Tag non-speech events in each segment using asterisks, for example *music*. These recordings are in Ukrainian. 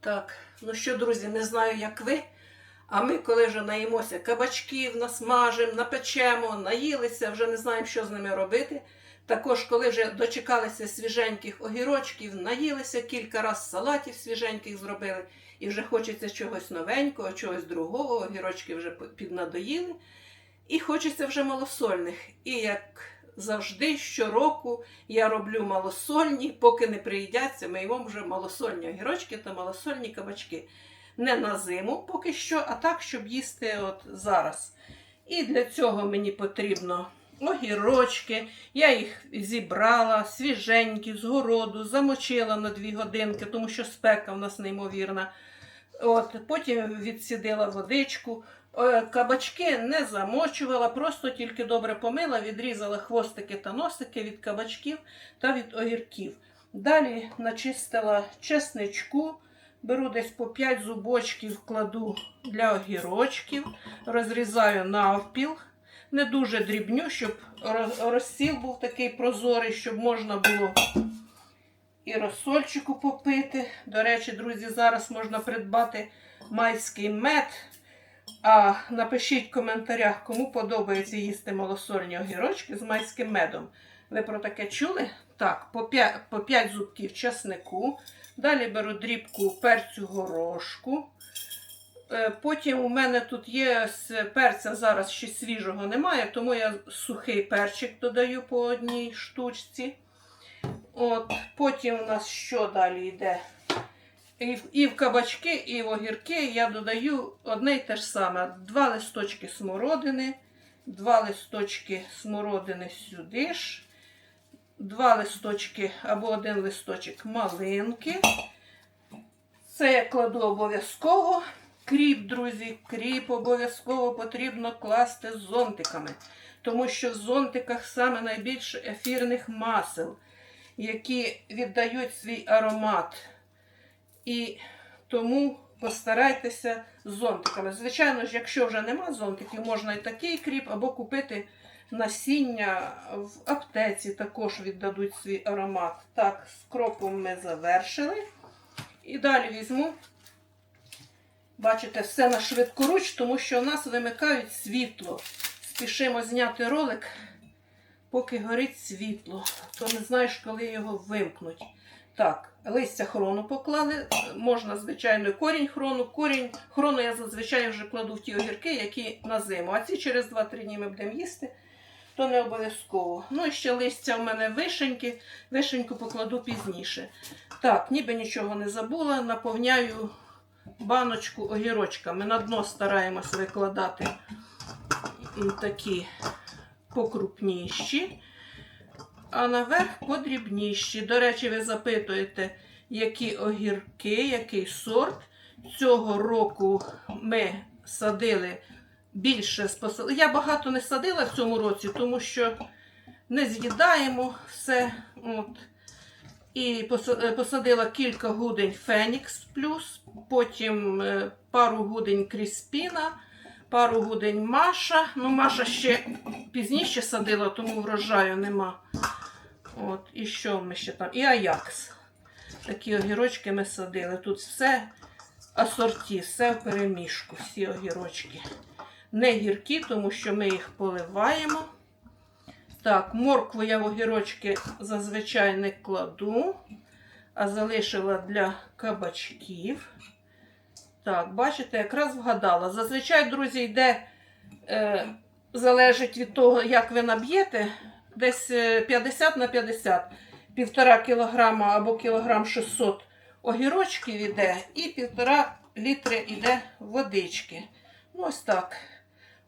Так, ну що, друзі, не знаю, як ви. А ми, коли вже наїмося кабачків, насмажимо, напечемо, наїлися, вже не знаємо, що з ними робити. Також, коли вже дочекалися свіженьких огірочків, наїлися кілька разів салатів свіженьких зробили, і вже хочеться чогось новенького, чогось другого, огірочки вже піднадоїли. І хочеться вже малосольних. І як завжди, щороку я роблю малосольні, поки не приїдяться, їмо вже малосольні огірочки та малосольні кабачки. Не на зиму поки що, а так, щоб їсти от зараз. І для цього мені потрібно огірочки. Я їх зібрала свіженькі, з городу, замочила на 2 годинки, тому що спека в нас неймовірна. От, Потім відсідила водичку. Е, Кабачки не замочувала, просто тільки добре помила, відрізала хвостики та носики від кабачків та від огірків. Далі начистила чесничку, беру десь по 5 зубочків, кладу для огірочків, розрізаю навпіл, не дуже дрібню, щоб розсіл був такий прозорий, щоб можна було і розсольчику попити. До речі, друзі, зараз можна придбати майський мед. А напишіть в коментарях, кому подобається їсти малосольні огірочки з майським медом. Ви про таке чули? Так, по 5, по 5 зубків часнику. Далі беру дрібку перцю горошку. Е, Потім у мене тут є перця, зараз ще свіжого немає, тому я сухий перчик додаю по одній штучці. От, Потім у нас що далі йде? І в, і в кабачки, і в огірки я додаю одне й те ж саме. Два листочки смородини, два листочки смородини сюди ж, два листочки або один листочок малинки. Це я кладу обов'язково. Кріп, друзі, кріп обов'язково потрібно класти з зонтиками, тому що в зонтиках саме найбільше ефірних масел, які віддають свій аромат. І тому постарайтеся з зонтиками. Звичайно ж, якщо вже нема зонтиків, можна і такий кріп, або купити насіння в аптеці, також віддадуть свій аромат. Так, з кропом ми завершили. І далі візьму, бачите, все на швидкоруч, тому що у нас вимикають світло. Спішимо зняти ролик, поки горить світло. То не знаєш, коли його вимкнуть. Так, листя хрону поклали. Можна, звичайно, корінь хрону. Корінь хрону я зазвичай вже кладу в ті огірки, які на зиму. А ці через 2-3 дні ми будемо їсти, то не обов'язково. Ну і ще листя в мене вишеньки. Вишеньку покладу пізніше. Так, ніби нічого не забула. Наповняю баночку огірочками. На дно стараємось викладати такі покрупніші а наверх подрібніші. До речі, ви запитуєте, які огірки, який сорт. Цього року ми садили більше спосили. Я багато не садила в цьому році, тому що не з'їдаємо все. От. І е, посадила кілька гудень Фенікс плюс, потім е, пару гудень Кріспіна, пару гудень Маша. Ну, Маша ще пізніше садила, тому врожаю нема. От, і що ми ще там? І Аякс. Такі огірочки ми садили. Тут все асорті, все в перемішку, всі огірочки. Не гіркі, тому що ми їх поливаємо. Так, моркву я в огірочки зазвичай не кладу, а залишила для кабачків. Так, бачите, якраз вгадала. Зазвичай, друзі, йде, е, залежить від того, як ви наб'єте, десь е, 50 на 50. Півтора кілограма або кілограм 600 огірочків іде, і півтора літри іде водички. Ну, ось так.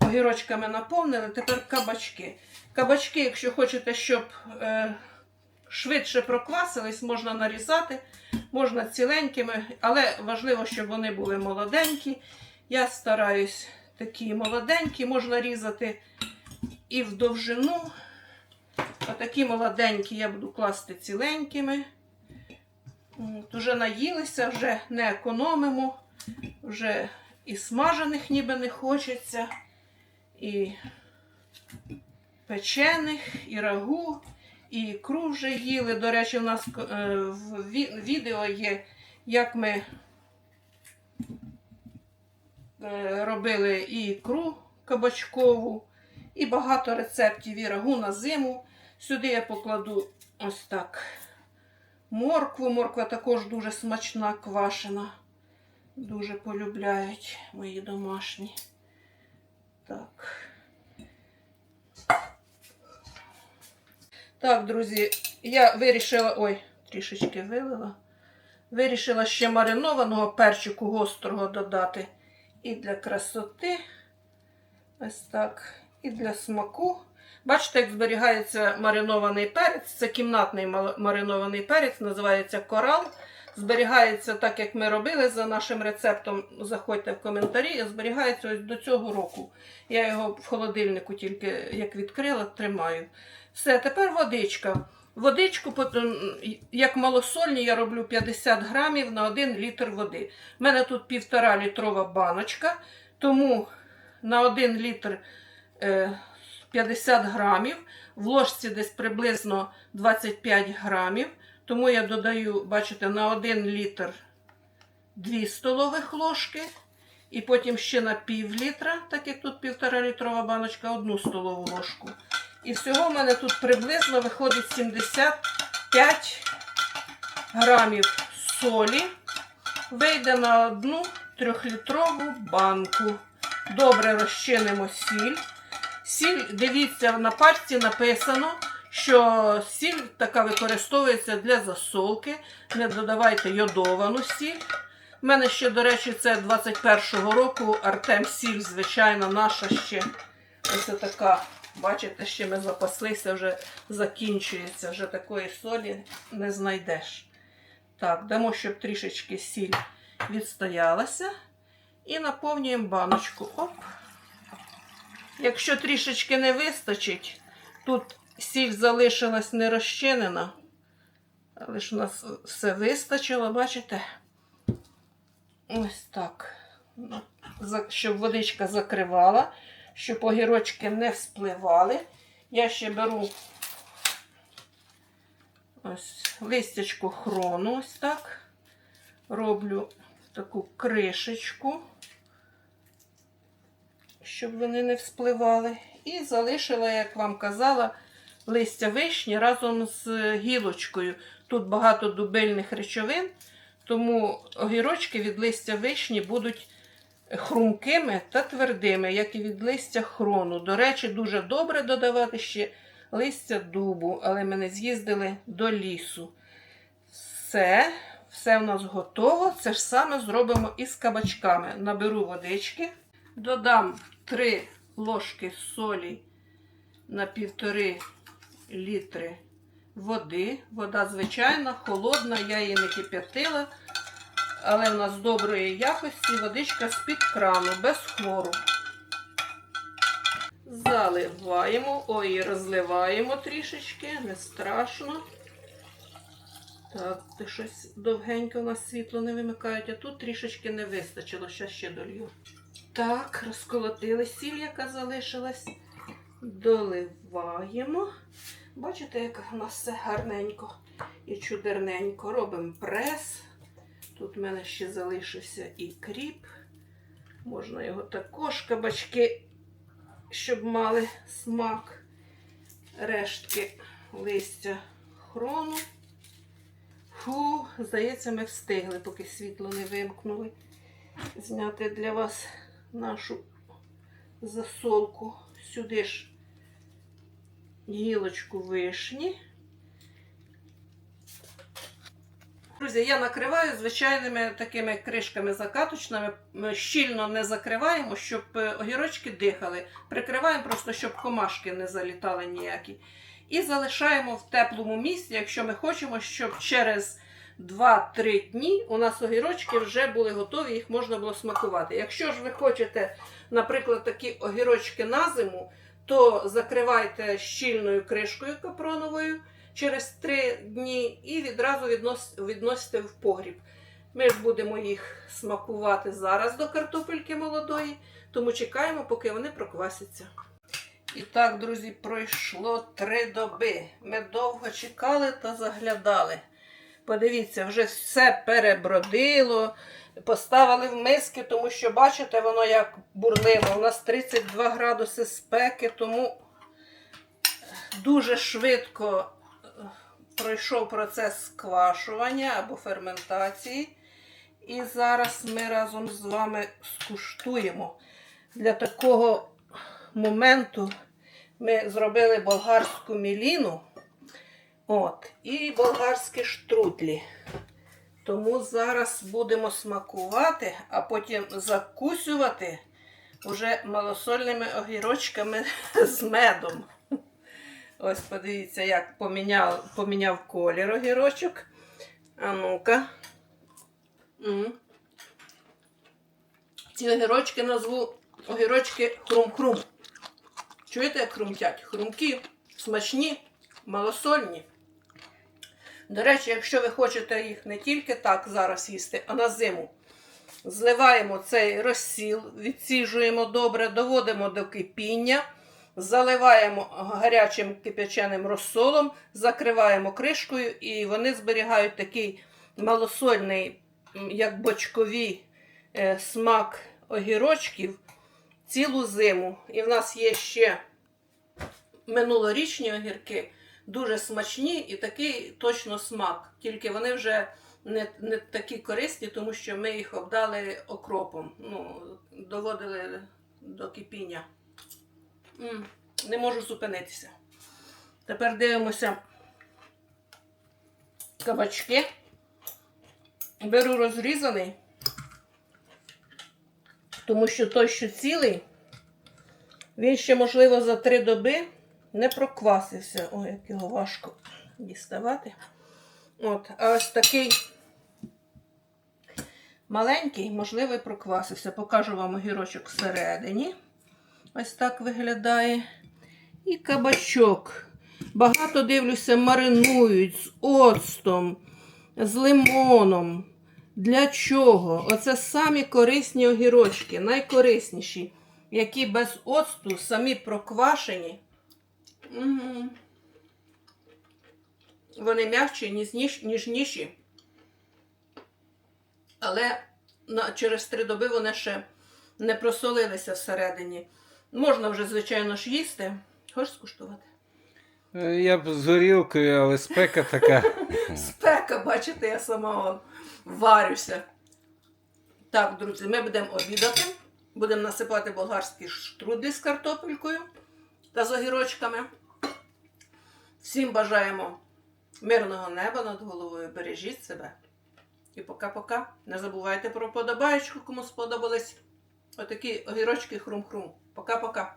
Огірочками наповнили, тепер кабачки. Кабачки, якщо хочете, щоб е, швидше проквасились, можна нарізати, можна ціленькими, але важливо, щоб вони були молоденькі. Я стараюсь такі молоденькі, можна різати і в довжину. Отакі молоденькі я буду класти ціленькими. От, Уже наїлися, вже не економимо, вже і смажених ніби не хочеться, і печених, і рагу, ікру вже їли. До речі, у нас е, в відео є, як ми Е, Робили і ікру кабачкову, і багато рецептів і рагу на зиму. Сюди я покладу ось так моркву. Морква також дуже смачна, квашена. Дуже полюбляють мої домашні. Так. Так, друзі, я вирішила. Ой, трішечки вилила. Вирішила ще маринованого перчику гострого додати. І для красоти. Ось так. І для смаку. Бачите, як зберігається маринований перець. Це кімнатний маринований перець, називається корал. Зберігається так, як ми робили за нашим рецептом. Заходьте в коментарі. Зберігається ось до цього року. Я його в холодильнику тільки як відкрила, тримаю. Все, тепер водичка. Водичку, як малосольні, я роблю 50 грамів на 1 літр води. У мене тут півтора літрова баночка, тому на 1 літр е, 50 грамів, в ложці десь приблизно 25 грамів. Тому я додаю, бачите, на 1 літр 2 столових ложки. І потім ще на пів літра, так як тут півтора літрова баночка, одну столову ложку. І всього в мене тут приблизно виходить 75 грамів солі. Вийде на одну трьохлітрову банку. Добре розчинимо сіль. Сіль, дивіться, на пачці написано, що сіль така використовується для засолки. Не додавайте йодовану сіль. У мене ще, до речі, це 21-го року Артем сіль, звичайно, наша ще. Ось така. Бачите, ще ми запаслися, вже закінчується, вже такої солі не знайдеш. Так, дамо, щоб трішечки сіль відстоялася. І наповнюємо баночку. Оп. Якщо трішечки не вистачить, тут сіль залишилась не розчинена. Але ж у нас все вистачило, бачите? Ось так. Ну, Щоб водичка закривала, щоб огірочки не вспливали. Я ще беру ось листячку хрону, ось так. Роблю таку кришечку, щоб вони не вспливали. І залишила, як вам казала, листя вишні разом з гілочкою. Тут багато дубильних речовин, тому огірочки від листя вишні будуть хрумкими та твердими, як і від листя хрону. До речі, дуже добре додавати ще листя дубу, але ми не з'їздили до лісу. Все, все в нас готово. Це ж саме зробимо із кабачками. Наберу водички, додам 3 ложки солі на півтори літри води. Вода звичайна, холодна, я її не кип'ятила, але в нас доброї якості водичка з-під крану, без хлору. Заливаємо, ой, розливаємо трішечки, не страшно. Так, ти щось довгенько у нас світло не вимикають, а тут трішечки не вистачило, ще ще долью. Так, розколотили сіль, яка залишилась. Доливаємо. Бачите, як у нас все гарненько і чудерненько. Робимо прес. Тут в мене ще залишився і кріп. Можна його також кабачки, щоб мали смак. Рештки листя хрону. Фу, здається, ми встигли, поки світло не вимкнули. Зняти для вас нашу засолку. Сюди ж гілочку вишні. Друзі, я накриваю звичайними такими кришками закаточними. Ми щільно не закриваємо, щоб е, огірочки дихали. Прикриваємо просто, щоб комашки не залітали ніякі. І залишаємо в теплому місці, якщо ми хочемо, щоб через 2-3 дні у нас огірочки вже були готові, їх можна було смакувати. Якщо ж ви хочете, наприклад, такі огірочки на зиму, то закривайте щільною кришкою капроновою через 3 дні і відразу віднос, відносите в погріб. Ми ж будемо їх смакувати зараз до картопельки молодої, тому чекаємо, поки вони проквасяться. І так, друзі, пройшло три доби. Ми довго чекали та заглядали. Подивіться, вже все перебродило. Поставили в миски, тому що, бачите, воно як бурлило. У нас 32 градуси спеки, тому дуже швидко пройшов процес сквашування або ферментації. І зараз ми разом з вами скуштуємо. Для такого моменту ми зробили болгарську міліну от, і болгарські штрудлі. Тому зараз будемо смакувати, а потім закусювати уже малосольними огірочками *laughs* з медом. Ось подивіться, як поміняв, поміняв колір огірочок. А ну-ка. Ці огірочки назву огірочки хрум-хрум. Чуєте, як хрумтять? Хрумкі, смачні, малосольні. До речі, якщо ви хочете їх не тільки так зараз їсти, а на зиму, зливаємо цей розсіл, відсіжуємо добре, доводимо до кипіння, заливаємо гарячим кип'яченим розсолом, закриваємо кришкою, і вони зберігають такий малосольний, як бочкові е, смак огірочків цілу зиму. І в нас є ще минулорічні огірки, дуже смачні і такий точно смак. Тільки вони вже не, не такі корисні, тому що ми їх обдали окропом. Ну, доводили до кипіння. Не можу зупинитися. Тепер дивимося кабачки. Беру розрізаний, тому що той, що цілий, він ще, можливо, за три доби не проквасився. Ой, як його важко діставати. От, а ось такий маленький, можливо, проквасився. Покажу вам огірочок всередині. Ось так виглядає. І кабачок. Багато дивлюся, маринують з оцтом, з лимоном. Для чого? Оце самі корисні огірочки, найкорисніші, які без оцту самі проквашені. М. Вони ніжніш- ніжніші. Але через три доби вони ще не просолилися всередині. Можна вже, звичайно ж, їсти. Хочеш скуштувати? Е, Я б з горілкою, але спека така. *laughs* Спека, бачите, я сама он варюся. Так, друзі, ми будемо обідати. Будемо насипати болгарські штрудлі з картопелькою та з огірочками. Всім бажаємо мирного неба над головою. Бережіть себе. І пока-пока. Не забувайте про подобаєчку, кому сподобались отакі огірочки хрум-хрум. Пока-пока.